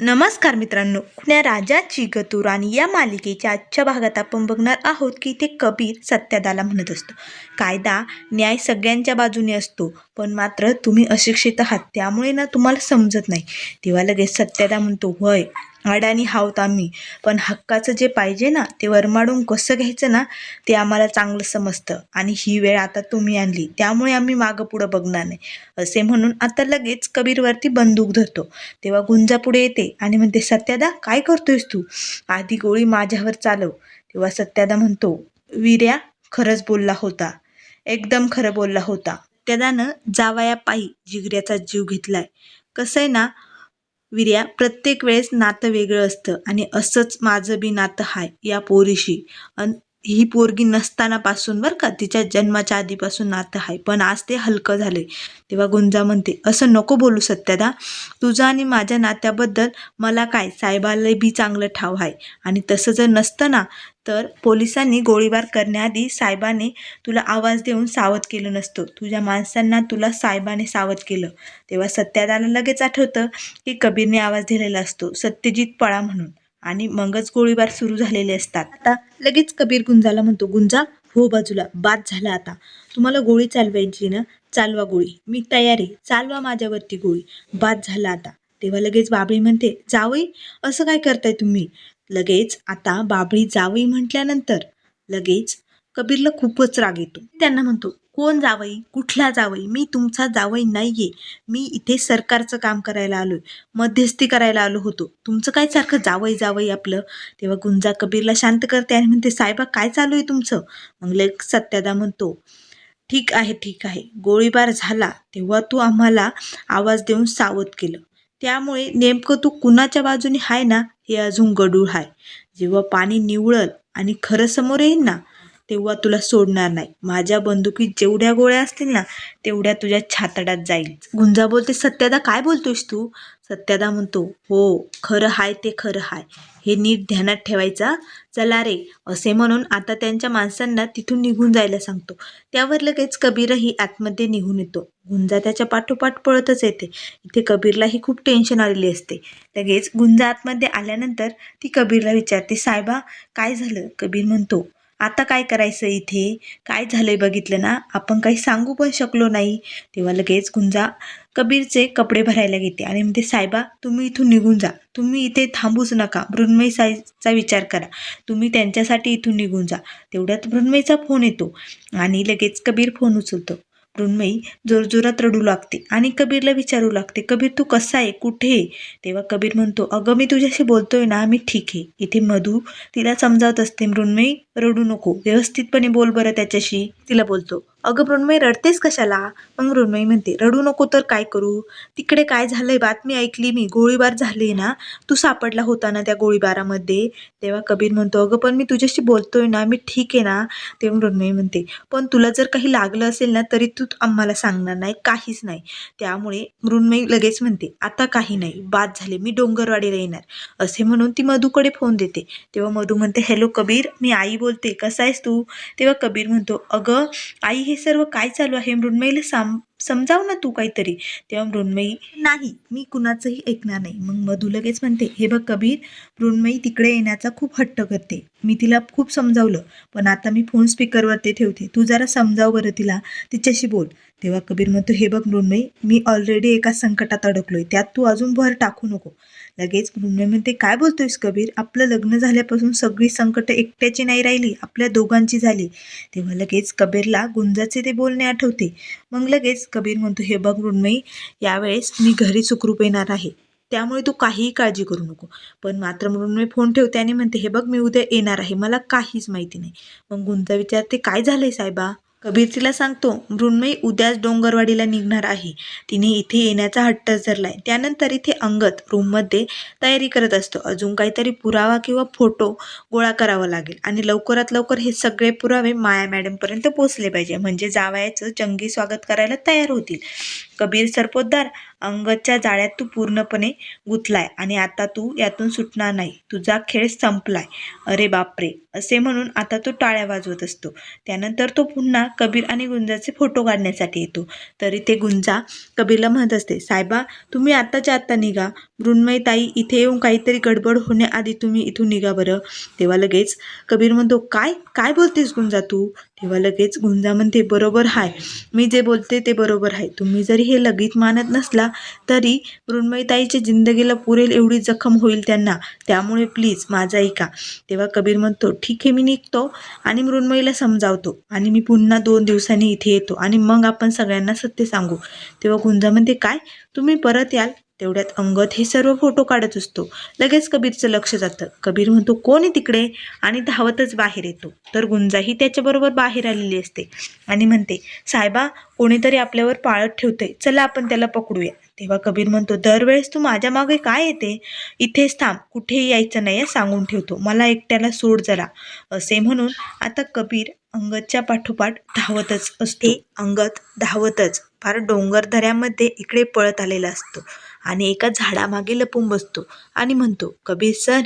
नमस्कार मित्रांनो. कुण्या राजाची गतुराणी या मालिकेच्या आजच्या भागात आपण बघणार आहोत की ते कबीर सत्यादाला म्हणत असतो. कायदा न्याय सगळ्यांच्या बाजूने असतो पण मात्र तुम्ही अशिक्षित आहात त्यामुळे ना तुम्हाला समजत नाही. तेव्हा लगेच सत्यादा म्हणतो वय अडाणी हावत आम्ही. पण हक्काचं जे पाहिजे ना ते वरमाडून कसं घ्यायचं ना ते आम्हाला चांगलं समजतं. आणि ही वेळ आता तुम्ही आणली त्यामुळे आम्ही मागं पुढं बघणार नाही. असे म्हणून आता लगेच कबीरवरती बंदूक धरतो. तेव्हा गुंजा पुढे येते आणि म्हणते सत्यादा काय करतोयस तू? आधी गोळी माझ्यावर चालव. तेव्हा सत्यादा म्हणतो वीर्या खरंच बोलला होता. एकदम खरं बोलला होता. त्यादानं जावया पायी जिगऱ्याचा जीव घेतलाय. कसं आहे ना विर्या प्रत्येक वेळेस नातं वेगळं असतं आणि असंच माझं बी नातं हाय या पोरीशी. अन ही पोरगी नसतानापासून बरं का तिच्या जन्माच्या आधीपासून नातं आहे. पण आज ते हलकं झाले तेव्हा गुंजा म्हणते असं नको बोलू सत्यादा. तुझं आणि माझ्या नात्याबद्दल मला काय साहेबाला बी चांगलं ठाव आहे. आणि तसं जर नसतं ना तर पोलिसांनी गोळीबार करण्याआधी साहेबाने तुला आवाज देऊन सावध केलं नसतं. तुझ्या माणसांना तुला साहेबाने सावध केलं. तेव्हा सत्यादाला लगेच आठवतं की कबीरने आवाज दिलेला असतो सत्यजित पळा म्हणून. आणि मगच गोळीबार सुरू झालेले असतात. आता लगेच कबीर गुंजाला म्हणतो गुंजा हो बाजूला बाद झाला आता. तुम्हाला गोळी चालवायची ना चालवा गोळी. मी तयारी चालवा माझ्यावरती गोळी. बाद झाला आता. तेव्हा लगेच बाबळी म्हणते जावई असं काय करताय तुम्ही? लगेच आता बाबळी जावई म्हटल्यानंतर लगेच कबीरला खूपच राग येतो. त्यांना म्हणतो कोण जावई? कुठला जावई? मी तुमचा जावई नाहीये. मी इथे सरकारचं काम करायला आलोय. मध्यस्थी करायला आलो होतो. तुमचं काय सारखं जावई जावई आपलं? तेव्हा गुंजा कबीरला शांत करते आणि म्हणते साहेबा काय चालू आहे तुमचं? मग लेख सत्यादा म्हणतो ठीक आहे ठीक आहे. गोळीबार झाला. तेव्हा तू आम्हाला आवाज देऊन सावध केलं. त्यामुळे नेमकं तू कुणाच्या बाजूने आहे ना हे अजून गडूळ आहे जेव्हा पाणी निवळल आणि खरं समोर येईल ना तेव्हा तुला सोडणार नाही. माझ्या बंदुकीत जेवढ्या गोळ्या असतील ना तेवढ्या तुझ्या छातडात जाईल. गुंजा बोलते सत्यादा काय बोलतोयस तू? सत्यादा म्हणतो हो खरं हाय ते खरं हाय. हे नीट ध्यानात ठेवायचा चला रे. असे म्हणून आता त्यांच्या माणसांना तिथून निघून जायला सांगतो. त्यावर लगेच कबीरही आतमध्ये निघून येतो. गुंजा त्याच्या पाठोपाठ पळतच येते. इथे कबीरलाही खूप टेन्शन आलेली असते. लगेच गुंजा आतमध्ये आल्यानंतर ती कबीरला विचारते साहेबा काय झालं? कबीर म्हणतो आता काय करायचं इथे? काय झालंय बघितलं ना? आपण काही सांगू पण शकलो नाही. तेव्हा लगेच गुंजा कबीरचे कपडे भरायला घेते आणि म्हणते साहेबा तुम्ही इथून निघून जा. तुम्ही इथे थांबूच नका. मृण्मयी साईचा विचार करा. तुम्ही त्यांच्यासाठी इथून निघून जा. तेवढ्यात मृण्मयीचा फोन येतो आणि लगेच कबीर फोन उचलतो. मृण्मयी जोरजोरात रडू लागते आणि कबीरला विचारू लागते कबीर तू कसा आहे? कुठे आहे? तेव्हा कबीर म्हणतो अगं मी तुझ्याशी बोलतोय ना मी ठीक आहे. इथे मधू तिला समजावत असते मृण्मयी रडू नको. व्यवस्थितपणे बोल बरं त्याच्याशी. तिला बोलतो अगं मृण्मयी रडतेस कशाला? मग मृण्मयी म्हणते रडू नको तर काय करू? तिकडे काय झालंय बातमी ऐकली मी. गोळीबार झाली ना? तू सापडला होता ना त्या गोळीबारामध्ये? तेव्हा कबीर म्हणतो अगं पण मी तुझ्याशी बोलतोय ना मी ठीक आहे ना? तेव्हा मृण्मयी म्हणते पण तुला जर काही लागलं असेल ना तरी तू आम्हाला सांगणार नाही काहीच नाही. त्यामुळे मृण्मयी लगेच म्हणते आता काही नाही बाद झाले मी डोंगरवाडीला येणार. असे म्हणून ती मधूकडे फोन देते. तेव्हा मधू म्हणते हॅलो कबीर मी आई बोलते कसा आहेस तू? तेव्हा कबीर म्हणतो अगं आई हे सर्व काय चालू आहे? मृण्मयीला साम समजाव ना तू काहीतरी. तेव्हा मृण्मयी नाही मी कुणाचंही ऐकणार नाही. मग मधू लगेच म्हणते हे बघ कबीर मृण्मयी तिकडे येण्याचा खूप हट्ट करते. मी तिला खूप समजावलं पण आता मी फोन स्पीकरवरती ठेवते. तू जरा समजाव बरं तिला तिच्याशी बोल. तेव्हा कबीर म्हणतो हे बघ मृण्मयी मी ऑलरेडी एका संकटात अडकलोय. त्यात तू अजून भर टाकू नको. लगेच मृण्मयी म्हणते काय बोलतोयस कबीर? आपलं लग्न झाल्यापासून सगळी संकट एकट्याची नाही राहिली आपल्या दोघांची झाली. तेव्हा लगेच कबीरला गुंजाचे ते बोलणे आठवते. मग लगेच कबीर म्हणतो हे बघ मृण्मयी यावेळेस मी घरी सुखरूप येणार आहे. त्यामुळे तू काहीही काळजी करू नको. पण मात्र मृण्मयी फोन ठेवते आणि म्हणते हे बघ मी उद्या येणार आहे. मला काहीच माहिती नाही. मग गुंजा विचारते काय झालंय साहेबा कबीर तिला सांगतो मृण्मयी उद्याच डोंगरवाडीला निघणार आहे. तिने इथे येण्याचा हट्ट धरलाय. त्यानंतर इथे अंगत रूममध्ये तयारी करत असतो. अजून काहीतरी पुरावा किंवा फोटो गोळा करावा लागेल आणि लवकरात लवकर हे सगळे पुरावे माया मॅडमपर्यंत पोचले पाहिजे. म्हणजे जावयाचं जंगी स्वागत करायला तयार होतील. कबीर सरपोतदार अंगदच्या जाळ्यात तू पूर्णपणे गुंतलाय आणि आता तू यातून सुटणार नाही. तुझा खेळ संपलाय. अरे बापरे! असे म्हणून आता तो टाळ्या वाजवत असतो. त्यानंतर तो पुन्हा कबीर आणि गुंजाचे फोटो काढण्यासाठी येतो. तरी ते गुंजा कबीरला म्हणत असते साहेबा तुम्ही आत्ताच्या आत्ता निघा. मृण्मयताई इथे येऊन काहीतरी गडबड होण्याआधी तुम्ही इथून निघा बरं. तेव्हा लगेच कबीर म्हणतो काय? काय बोलतेस गुंजा तू? तेव्हा लगेच गुंजा म्हणते बरोबर हाय. मी जे बोलते ते बरोबर आहे तुम्ही जरी हे लगीत मानत नसला तरी मृण्मयताईच्या जिंदगीला पुरेल एवढी जखम होईल त्यांना. त्यामुळे प्लीज माझं ऐका. तेव्हा कबीर म्हणतो ठीक आहे मी निघतो आणि मृण्मयीला समजावतो आणि मी पुन्हा दोन दिवसांनी इथे येतो आणि मग आपण सगळ्यांना सत्य सांगू. तेव्हा गुंजा म्हणते काय? तुम्ही परत याल? तेवढ्यात अंगत हे सर्व फोटो काढत असतो. लगेच कबीरचं लक्ष जातं. कबीर म्हणतो कोण आहे तिकडे? आणि धावतच बाहेर येतो. तर गुंजाही त्याच्याबरोबर बाहेर आलेली असते. आणि म्हणते साहेबा कोणीतरी आपल्यावर पाळत ठेवतंय. चला आपण त्याला पकडूया. तेव्हा कबीर म्हणतो दरवेळेस तू माझ्या मागे काय येते? इथेच थांब. कुठेही यायचं नाही सांगून ठेवतो. मला एकट्याला सोड जरा. असे म्हणून आता कबीर अंगदच्या पाठोपाठ धावतच असते. अंगद धावतच फार डोंगर दऱ्यामध्ये इकडे पळत आलेला असतो. आणि एका झाडामागे लपून बसतो आणि म्हणतो कबीर सर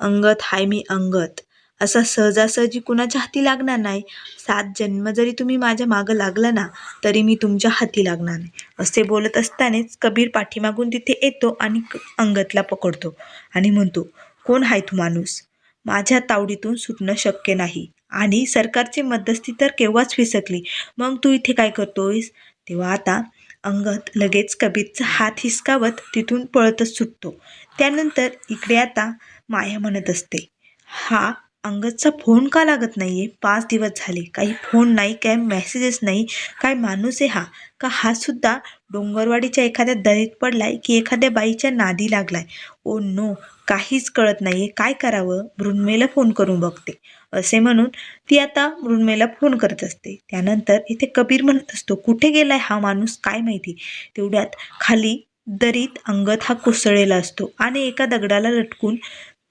अंगत हाय मी अंगत. असा सहजासहजी कुणाच्या हाती लागणार नाही. सात जन्म जरी तुम्ही माझ्या मागं लागला ना तरी मी तुमच्या हाती लागणार नाही. असे बोलत असतानाच कबीर पाठीमागून तिथे येतो आणि क- अंगतला पकडतो आणि म्हणतो कोण हाय तू माणूस? माझ्या तावडीतून सुटणं शक्य नाही. आणि सरकारची मध्यस्थी तर केव्हाच फिसकली. मग तू इथे काय करतोयस? तेव्हा आता अंगद लगेच कबीरचा हात हिसकावत तिथून पळतच सुटतो. त्यानंतर इकडे आता माया म्हणत असते हा अंगदचा फोन का लागत नाही आहे पाच दिवस झाले. काही फोन नाही काय मेसेजेस नाही काय माणूस आहे हा? का हा सुद्धा डोंगरवाडीच्या एखाद्या दरीत पडलाय की एखाद्या बाईच्या नादी लागलाय? ओ नो काहीच कळत नाही आहे काय करावं? मृण्मेला फोन करून बघते. असे म्हणून ती आता मृण्मेला फोन करत असते. त्यानंतर इथे कबीर म्हणत असतो कुठे गेलाय हा माणूस? काय माहिती? तेवढ्यात खाली दरीत अंगत हा कोसळलेला असतो आणि एका दगडाला लटकून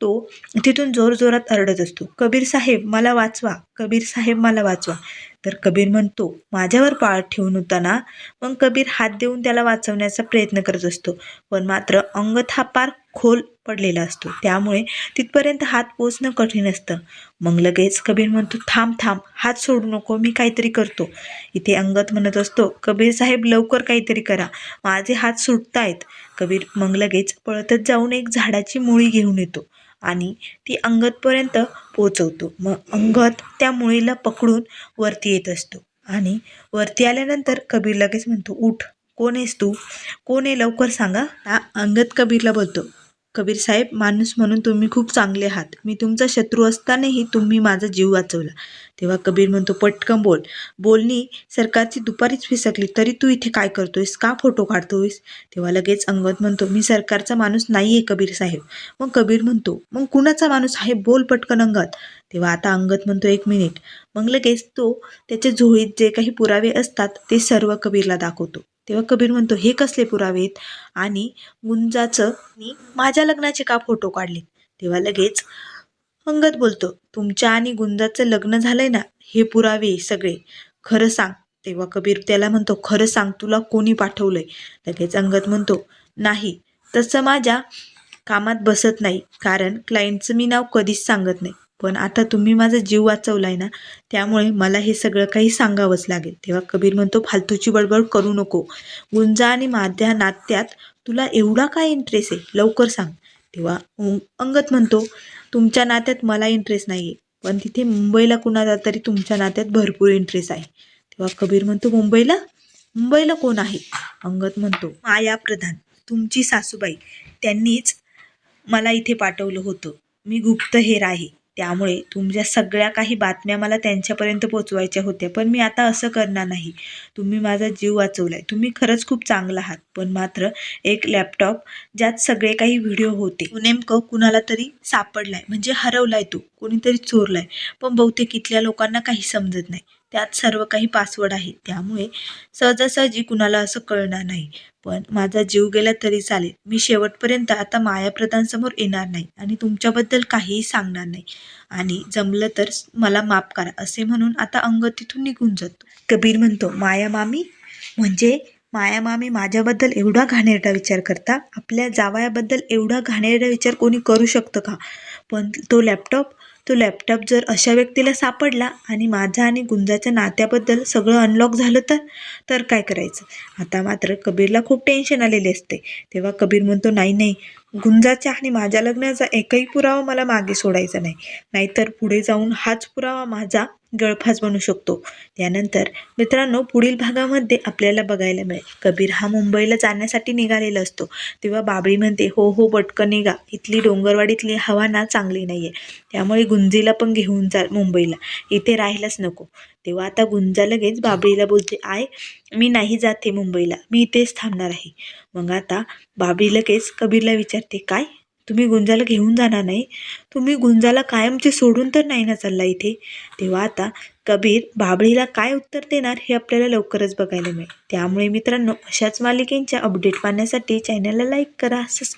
तो तिथून जोरजोरात अरडत असतो. कबीर साहेब मला वाचवा. कबीर साहेब मला वाचवा. तर कबीर म्हणतो माझ्यावर पाळ ठेवून होताना मग कबीर हात देऊन त्याला वाचवण्याचा प्रयत्न करत असतो. पण मात्र अंगत हा पार खोल पडलेला असतो. त्यामुळे तिथपर्यंत हात पोचणं कठीण असतं. मग लगेच कबीर म्हणतो थांब थांब. हात सोडू नको. मी काहीतरी करतो. इथे अंगत म्हणत असतो कबीर साहेब लवकर काहीतरी करा. माझे हात सुटतायत. कबीर मग लगेच पळतच जाऊन एक झाडाची मुळी घेऊन येतो. आणि ती अंगदपर्यंत पोचवतो मग अंगद त्या मुळीला पकडून वरती येत असतो. आणि वरती आल्यानंतर कबीर लगेच म्हणतो उठ कोण आहेस तू? कोण आहे? लवकर सांगा. हा अंगद कबीरला बोलतो कबीर साहेब माणूस म्हणून तुम्ही खूप चांगले आहात. मी तुमचा शत्रू असतानाही तुम्ही माझा जीव वाचवला. तेव्हा कबीर म्हणतो पटकन बोल. बोलणी सरकारची दुपारीच फिसकली. तरी तू इथे काय करतोयस? का फोटो काढतोयस? तेव्हा लगेच अंगद म्हणतो मी सरकारचा माणूस नाही आहे कबीर साहेब. मग कबीर म्हणतो मग कुणाचा माणूस आहे? बोल पटकन अंगद. तेव्हा आता अंगद म्हणतो एक मिनिट. मग लगेच तो त्याच्या झोळीत जे काही पुरावे असतात ते सर्व कबीरला दाखवतो. तेव्हा कबीर म्हणतो हे कसले पुरावेत? आणि गुंजाचं मी माझ्या लग्नाचे का फोटो काढले तेव्हा लगेच अंगद बोलतो तुमच्या आणि गुंजाचं लग्न झालंय ना हे पुरावे सगळे. खरं सांग. तेव्हा कबीर त्याला म्हणतो खरं सांग तुला कोणी पाठवलंय? लगेच अंगद म्हणतो नाही तसं माझ्या कामात बसत नाही कारण क्लायंटचं मी नाव कधीच सांगत नाही. पण आता तुम्ही माझा जीव वाचवलाय ना त्यामुळे मला हे सगळं काही सांगावंच लागेल. तेव्हा कबीर म्हणतो फालतूची बडबड करू नको. गुंजा आणि माझ्या नात्यात तुला एवढा काय इंटरेस्ट आहे? लवकर सांग. तेव्हा अंगत म्हणतो तुमच्या नात्यात मला इंटरेस्ट नाही आहे पण तिथे मुंबईला कुणाला तरी तुमच्या नात्यात भरपूर इंटरेस्ट आहे. तेव्हा कबीर म्हणतो मुंबईला? मुंबईला कोण आहे? अंगत म्हणतो माया प्रधान. तुमची सासूबाई. त्यांनीच मला इथे पाठवलं होतं. मी गुप्तहेर आहे. त्यामुळे तुमच्या सगळ्या काही बातम्या मला त्यांच्यापर्यंत पोचवायच्या होत्या. पण मी आता असं करणार नाही. तुम्ही माझा जीव वाचवलाय. तुम्ही खरंच खूप चांगला आहात. पण मात्र एक लॅपटॉप ज्यात सगळे काही व्हिडिओ होते. तो नेमकं कुणाला तरी सापडलाय. म्हणजे हरवलाय तो. कोणीतरी चोरलाय. पण बहुतेक इथल्या लोकांना काही समजत नाही. त्यात सर्व काही पासवर्ड आहे त्यामुळे सहजासहजी कुणाला असं कळणार नाही. पण माझा जीव गेला तरी चालेल. मी शेवटपर्यंत आता मायाप्रधानसमोर येणार नाही आणि तुमच्याबद्दल काहीही सांगणार नाही. आणि जमलं तर मला माफ करा असे म्हणून आता अंग तिथून निघून जातो. कबीर म्हणतो माया मामी म्हणजे माया मामी माझ्याबद्दल एवढा घाणेरडा विचार करता? आपल्या जावयाबद्दल एवढा घाणेरडा विचार कोणी करू शकतं का? पण तो लॅपटॉप तो लॅपटॉप जर अशा व्यक्तीला सापडला आणि माझा आणि गुंजाच्या नात्याबद्दल सगळं अनलॉक झालं तर तर काय करायचं? आता मात्र कबीरला खूप टेन्शन आलेले असते. तेव्हा कबीर म्हणतो नाही नाही गुंजाच्या आणि माझ्या लग्नाचा एकही पुरावा मला मागे सोडायचा नाही. नाहीतर पुढे जाऊन हाच पुरावा माझा गळफास बनू शकतो. त्यानंतर मित्रांनो पुढील भागामध्ये आपल्याला बघायला मिळेल. कबीर हा मुंबईला जाण्यासाठी निघालेला असतो. तेव्हा बाबळी म्हणते हो हो बटकं निघा. इथली डोंगरवाडीतली हवा ना चांगली नाही आहे त्यामुळे गुंजीला पण घेऊन जा मुंबईला. इथे राहायलाच नको. तेव्हा आता गुंजा लगेच बाबळीला बोलते आय मी नाही जाते मुंबईला. मी इथेच थांबणार आहे. मग आता बाबळी लगेच कबीरला विचारते काय? तुम्ही गुंजाला घेऊन जाणार नाही. तुम्ही गुंजाला कायमचे सोडून तर नाही ना चालला इथे. तेव्हा आता कबीर बाबळीला काय उत्तर देणार हे आपल्याला लवकरच बघायला मिळेल. त्यामुळे मित्रांनो अशाच मालिकेंच्या अपडेट पाहण्यासाठी चॅनलला लाईक करा सबस्क्राईब